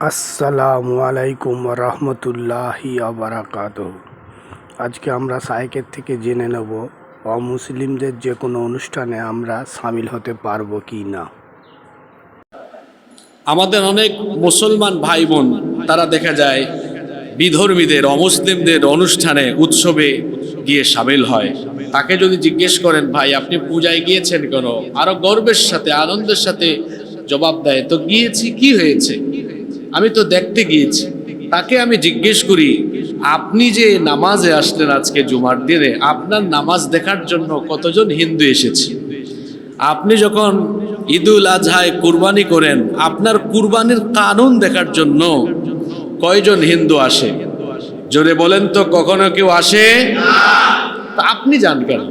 আসসালামু আলাইকুম রহমতুল্লাহি আবরাকাত আজকে আমরা সাইকের থেকে জেনে নেব, অমুসলিমদের যে কোনো অনুষ্ঠানে আমরা সামিল হতে পারব কি না। আমাদের অনেক মুসলমান ভাই বোন তারা দেখা যায় বিধর্মীদের, অমুসলিমদের অনুষ্ঠানে, উৎসবে গিয়ে সামিল হয়। তাকে যদি জিজ্ঞেস করেন, ভাই, আপনি পূজায় গিয়েছেন কেন? আরও গর্বের সাথে, আনন্দের সাথে জবাব দেয়, তো গিয়েছি, কি হয়েছে? আমি তো দেখতে গিয়েছি। তাকে আমি জিজ্ঞেস করি, আপনি যে নামাজে আসলেন আজকে জুমার দিনে, আপনার নামাজ দেখার জন্য কতজন হিন্দু এসেছে? আপনি যখন ঈদুল আজহায় কুরবানি করেন, আপনার কুরবানির কানুন দেখার জন্য কয়জন হিন্দু আসে? জোরে বলেন তো, কখনো কেউ আসে? আপনি যান কেন?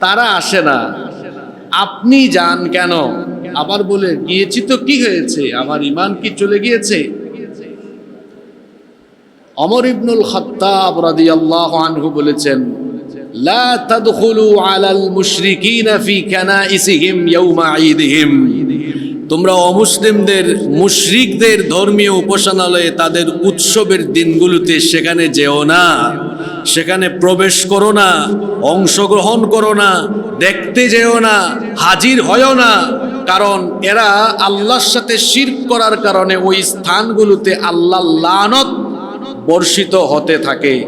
তারা আসে না। আপনি যান কেন? আবার বলে, গিয়েছি তো কি হয়েছে? আমার ইমান কি চলে গিয়েছে? অমর ইবনুল খত্তাব রাদিয়াল্লাহু আনহু বলেছেন, লা তাদখুলু আলাল মুশরিকিনা ফি কানাইসিহিম ইয়াউমা ঈদিহিম। তোমরা অমুসলিমদের, মুশরিকদের ধর্মীয় উপাসনালয়ে তাদের উৎসবের দিনগুলোতে সেখানে যেও না। সেখানে প্রবেশ করো না, অংশগ্রহণ করো না, দেখতে যেও না, হাজির হয়ও না। কারণ এরা আল্লাহর সাথে শিরক করার কারণে ওই স্থানগুলোতে আল্লাহ লানত বর্ষিত হতে থাকে।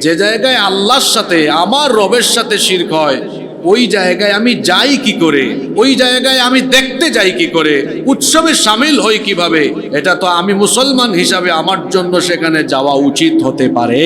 যে জায়গায় আল্লাহর সাথে, আমার রবের সাথে শির্ক হয়, ওই জায়গায় আমি যাই কি করে? ওই জায়গায় আমি দেখতে যাই কি করে? উৎসবে সামিল হই কীভাবে? এটা তো আমি মুসলমান হিসাবে আমার জন্য সেখানে যাওয়া উচিত হতে পারে।